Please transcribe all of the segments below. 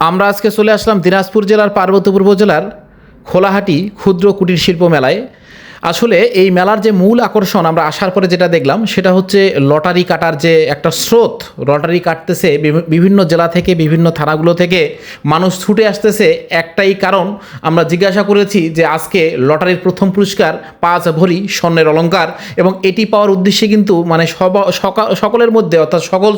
আমরা আজকে চলে আসলাম দিনাজপুর জেলার পার্বতীপুর উপজেলার খোলাহাটি ক্ষুদ্র কুটির শিল্প মেলায়। আসলে এই মেলার যে মূল আকর্ষণ আমরা আসার পরে যেটা দেখলাম, সেটা হচ্ছে লটারি কাটার যে একটা স্রোত। লটারি কাটতেছে বিভিন্ন জেলা থেকে, বিভিন্ন থানাগুলো থেকে। মানুষ ছুটে আসতেছে একটাই কারণ। আমরা জিজ্ঞাসা করেছি যে আজকে লটারির প্রথম পুরস্কার পাঁচ ভরি স্বর্ণের অলংকার এবং এটি পাওয়ার উদ্দেশ্যে কিন্তু মানে সকলের মধ্যে অর্থাৎ সকল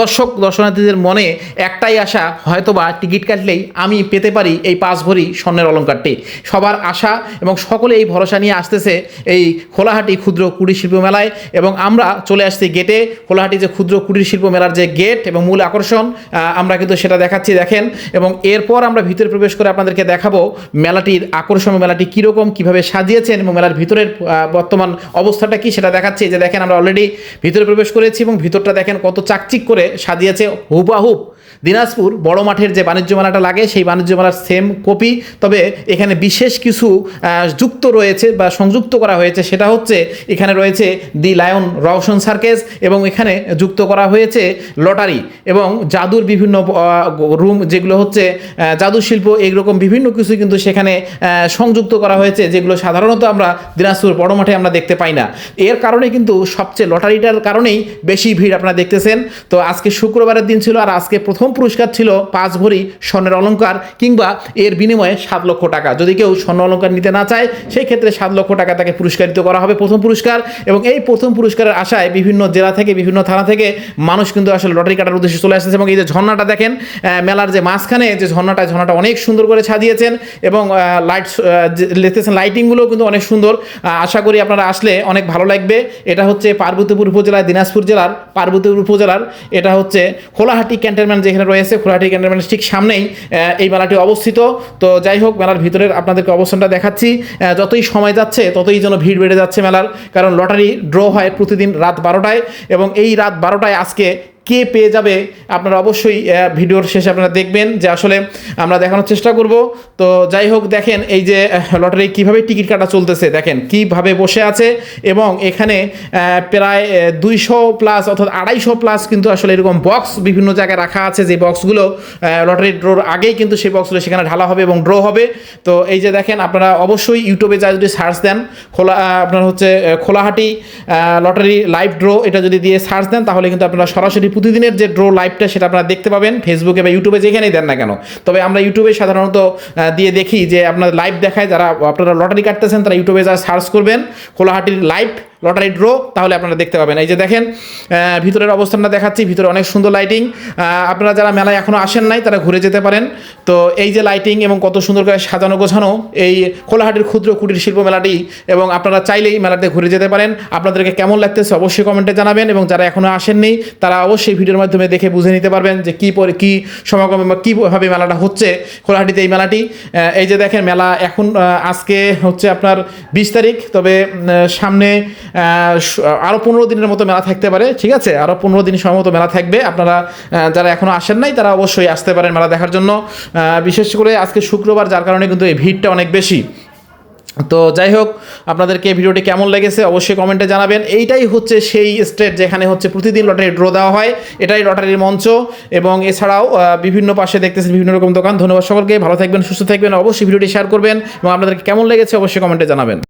দর্শক, দর্শনার্থীদের মনে একটাই আশা, হয়তোবা টিকিট কাটলেই আমি পেতে পারি এই পাঁচ ভরি স্বর্ণের অলঙ্কারটি। সবার আশা এবং সকলে এই ভরসা নিয়ে আসতেছে এই খোলাহাটি ক্ষুদ্র কুটির শিল্প মেলায় এবং আমরা চলে আসছি গেটে খোলাহাটি যে ক্ষুদ্র কুটির শিল্প মেলার যে গেট এবং মূল আকর্ষণ আমরা কিন্তু সেটা দেখাচ্ছি, দেখেন। এবং এরপর আমরা ভিতরে প্রবেশ করে আপনাদেরকে দেখাবো মেলাটির আকর্ষণ মেলাটি কীরকম, কীভাবে সাজিয়েছেন এবং মেলার ভিতরের বর্তমান অবস্থাটা কি সেটা দেখাচ্ছি। যে দেখেন আমরা অলরেডি ভিতরে প্রবেশ করেছি এবং ভিতরটা দেখেন কত চাকচিক করে সাজিয়েছে হুবাহুব দিনাজপুর বড় মাঠের যে বাণিজ্য মেলাটা লাগে, সেই বাণিজ্য মেলার সেম কপি তবে এখানে বিশেষ কিছু যুক্ত রয়েছে বা সংযুক্ত করা হয়েছে, সেটা হচ্ছে এখানে রয়েছে দি লায়ন, রওশন সার্কেস এবং এখানে যুক্ত করা হয়েছে লটারি এবং জাদুর বিভিন্ন রুম যেগুলো হচ্ছে জাদু শিল্প, এইরকম বিভিন্ন কিছু কিন্তু সেখানে সংযুক্ত করা হয়েছে, যেগুলো সাধারণত আমরা দিনাজপুর বড় মাঠে আমরা দেখতে পাই না। এর কারণে কিন্তু সবচেয়ে লটারিটার কারণেই বেশি ভিড় আপনারা দেখতেছেন। তো আজকে শুক্রবারের দিন ছিল আর আজকে প্রথম পুরস্কার ছিল পাঁচ ভরি স্বর্ণের অলঙ্কার কিংবা এর বিনিময়ে সাত লক্ষ টাকা। যদি কেউ স্বর্ণ অলংকার নিতে না চায়, সেই ক্ষেত্রে সাত লক্ষ টাকা তাকে পুরস্কারিত করা হবে প্রথম পুরস্কার। এবং এই প্রথম পুরস্কারের আশায় বিভিন্ন জেলা থেকে, বিভিন্ন থানা থেকে মানুষ কিন্তু আসলে লটারি কাটার উদ্দেশ্যে চলে আসতেছে। এবং এই যে ঝর্ণাটা দেখেন মেলার যে মাঝখানে যে ঝর্ণাটা ঝর্ণাটা অনেক সুন্দর করে সাজিয়েছেন এবং লাইট দেখতেছেন লাইটিংগুলো কিন্তু অনেক সুন্দর। আশা করি আপনারা আসলে অনেক ভালো লাগবে। এটা হচ্ছে পার্বতীপুর উপজেলার, দিনাজপুর জেলার, পার্বতীপুর উপজেলার। এটা হচ্ছে খোলাহাটি ক্যান্টনমেন্ট যেখানে রয়েছে। খোলাহাটি ক্যান্টনমেন্টের ঠিক সামনেই এই মেলাটি অবস্থিত। তো যাই হোক, মেলার ভিতরের আপনাদেরকে অবস্থানটা দেখাচ্ছি। যতই সময় যাচ্ছে ততই যেন ভিড় বেড়ে যাচ্ছে মেলার। কারণ লটারি ড্র হয় প্রতিদিন রাত বারোটায় এবং এই রাত বারোটায় আজকে কে পেয়ে যাবে আপনারা অবশ্যই ভিডিওর শেষে আপনারা দেখবেন যে আসলে আমরা দেখানোর চেষ্টা করব। তো যাই হোক, দেখেন এই যে লটারি কীভাবে টিকিট কাটা চলতেছে, দেখেন কীভাবে বসে আছে এবং এখানে প্রায় দুইশো প্লাস অর্থাৎ আড়াইশো প্লাস কিন্তু আসলে এরকম বক্স বিভিন্ন জায়গায় রাখা আছে। যে বক্সগুলো লটারি ড্রোর আগেই কিন্তু সেই বক্সগুলো সেখানে ঢালা হবে এবং ড্র হবে। তো এই যে দেখেন, আপনারা অবশ্যই ইউটিউবে যা যদি সার্চ দেন, খোলা আপনার হচ্ছে খোলাহাটি লটারি লাইভ ড্র এটা যদি দিয়ে সার্চ দেন, তাহলে কিন্তু আপনারা সরাসরি প্রতিদিনের যে ড্র লাইভটা সেটা আপনারা দেখতে পাবেন ফেসবুকে বা ইউটিউবে যেখানেই দেন না কেন। তবে আমরা ইউটিউবে সাধারণত দিয়ে দেখি যে আপনার লাইভ দেখায় যারা আপনারা লটারি কাটতেছেন তারা ইউটিউবে যা সার্চ করবেন, কোলাহাটির লাইভ লটারি ড্র, তাহলে আপনারা দেখতে পাবেন। এই যে দেখেন ভিতরের অবস্থানটা দেখাচ্ছি, ভিতরে অনেক সুন্দর লাইটিং আপনারা যারা মেলায় এখনও আসেন নাই, তারা ঘুরে যেতে পারেন। তো এই যে লাইটিং এবং কত সুন্দর করে সাজানো গোছানো, এই খোলাহাটির ক্ষুদ্র কুটির শিল্প মেলাটি, এবং আপনারা চাইলেই মেলাতে ঘুরে যেতে পারেন। আপনাদেরকে কেমন লাগতেছে অবশ্যই কমেন্টে জানাবেন, এবং যারা এখনও আসেননি তারা অবশ্যই ভিডিওর মাধ্যমে দেখে বুঝে নিতে পারবেন যে কী পরে, কী সমাগম বা কীভাবে মেলাটা হচ্ছে কোলাহাটিতে এই মেলাটি। এই যে দেখেন, মেলা এখন আজকে হচ্ছে আপনার বিশ তারিখ, তবে সামনে আরও পনেরো দিনের মতো মেলা থাকতে পারে, ঠিক আছে? আরও পনেরো দিন সময় মতো মেলা থাকবে। আপনারা যারা এখনও আসেন নাই, তারা অবশ্যই আসতে পারেন মেলা দেখার জন্য। বিশেষ করে আজকে শুক্রবার, যার কারণে কিন্তু এই ভিড়টা অনেক বেশি। তো যাই হোক, আপনাদেরকে ভিডিওটি কেমন লেগেছে অবশ্যই কমেন্টে জানাবেন। এইটাই হচ্ছে সেই স্টেট যেখানে হচ্ছে প্রতিদিন লটারি ড্র দেওয়া হয়। এটাই লটারির মঞ্চ। এবং এছাড়াও বিভিন্ন পাশে দেখতেছেন বিভিন্ন রকম দোকান। ধন্যবাদ সকলকে। ভালো থাকবেন, সুস্থ থাকবেন। অবশ্যই ভিডিওটি শেয়ার করবেন। এবং আপনাদেরকে কেমন লেগেছে অবশ্যই কমেন্টে জানাবেন।